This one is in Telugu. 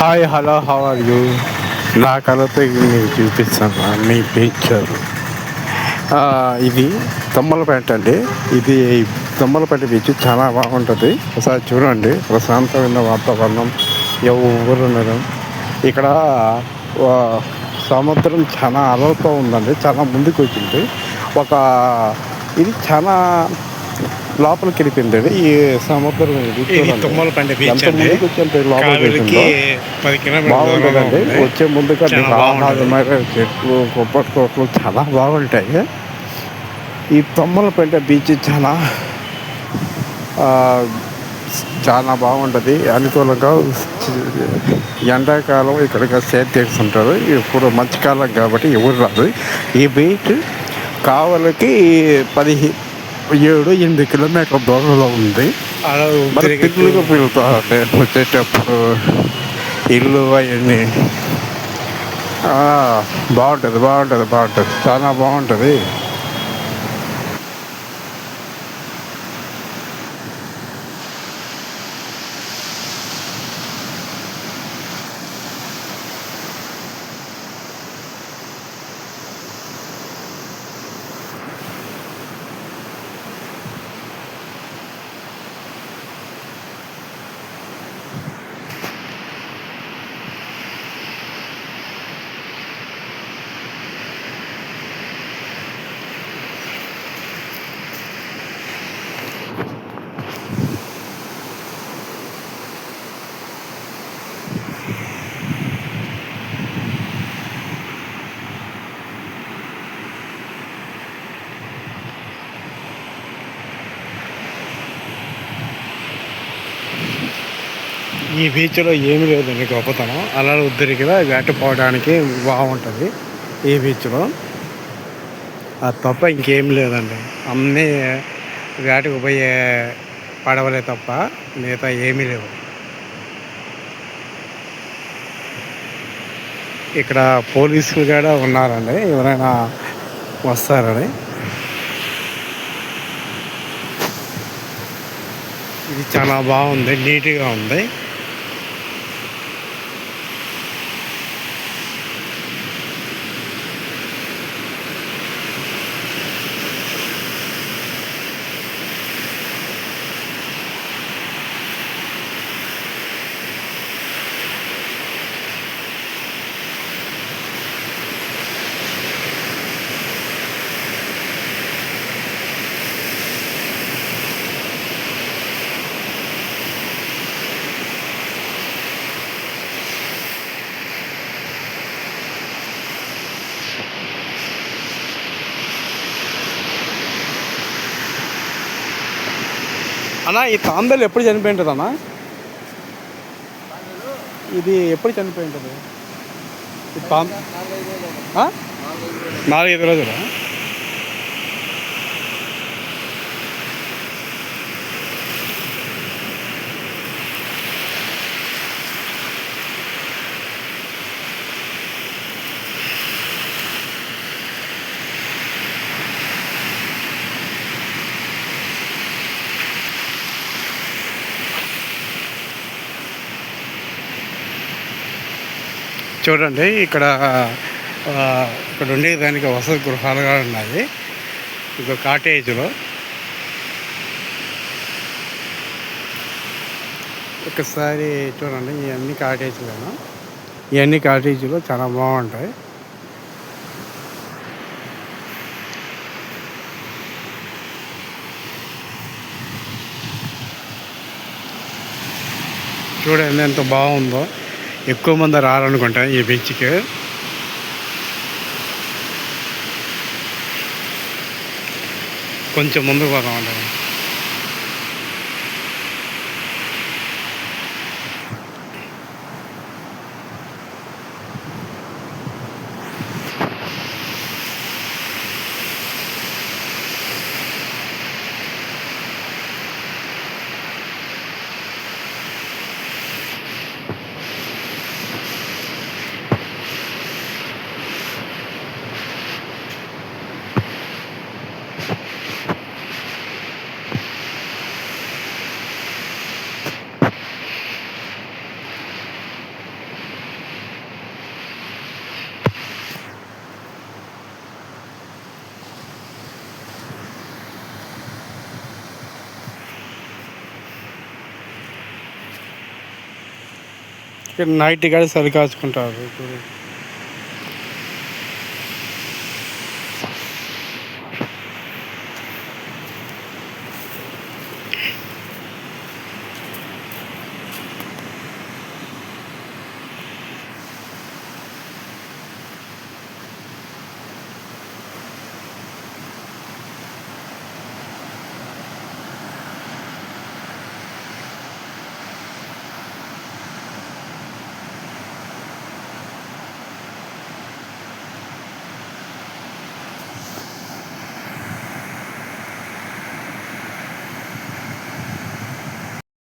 Hi hello how are you నా కళతో మీకు చూపిస్తాను మీ పిక్చర్ ఇది తమ్మలపేట అండి. ఇది తమ్మలపేట బీచ్ చాలా బాగుంటుంది. ఒకసారి చూడండి ప్రశాంతమైన వాతావరణం. ఎవరు ఇక్కడ సముద్రం చాలా అలలతో ఉందండి చాలా ముందుకు వచ్చింది ఒక ఇది చాలా లోపలికి వెళ్ళిపోయింది. ఈ సముద్రం. పది బాగుంటుందండి. వచ్చే ముందుగా చెట్లు కొబ్బరి తోటలు చాలా బాగుంటాయి. ఈ తొమ్మలపేట బీచ్ చాలా చాలా బాగుంటుంది. అనుకూలంగా ఎండాకాలం ఇక్కడికి సేట్ చేస్తుంటారు ఇప్పుడు మధ్యకాలం కాబట్టి ఎవరు రాదు ఈ బీచ్ కావలికి పదిహే ఏడు ఎనిమిది కిలోమీటర్ల దూరంలో ఉంది. మరి పిలుతారండి వచ్చేటప్పుడు ఇల్లు అవన్నీ. ఆ, బాగుంటుంది బాగుంటుంది బాగుంటుంది. చాలా బాగుంటుంది. ఈ బీచ్లో ఏమీ లేదండి గొప్పతనం. అలా ఉద్దరికిగా వేటపోవడానికి బాగుంటుంది ఈ బీచ్లో అది తప్ప ఇంకేం లేదండి. అన్నీ వేటకు పోయే పడవలే తప్ప మిగతా ఏమీ లేవు. ఇక్కడ పోలీసులు కూడా ఉన్నారండి. ఎవరైనా వస్తారని ఇది చాలా బాగుంది నీట్గా ఉంది. అన్నా ఈ తాంబేలు ఎప్పుడు చనిపోయి ఉంటుంది అన్న? ఇది ఎప్పుడు చనిపోయి ఉంటుంది నాలుగైదు రోజులు? చూడండి ఇక్కడ ఇక్కడ ఉండే దానికి వసతి గృహాలు కూడా ఉన్నాయి. ఇంకో కాటేజ్లో. ఒకసారి చూడండి ఇవన్నీ కాటేజీలేనా. ఇవన్నీ కాటేజీలు చాలా బాగుంటాయి. చూడండి ఎంత బాగుందో. ఎక్కువ మంది రారనుకుంటా ఈ బీచ్కి. కొంచెం ముందుకు పోదాం అంటే నైట్ కూడా సరికాచుకుంటారు. ఇప్పుడు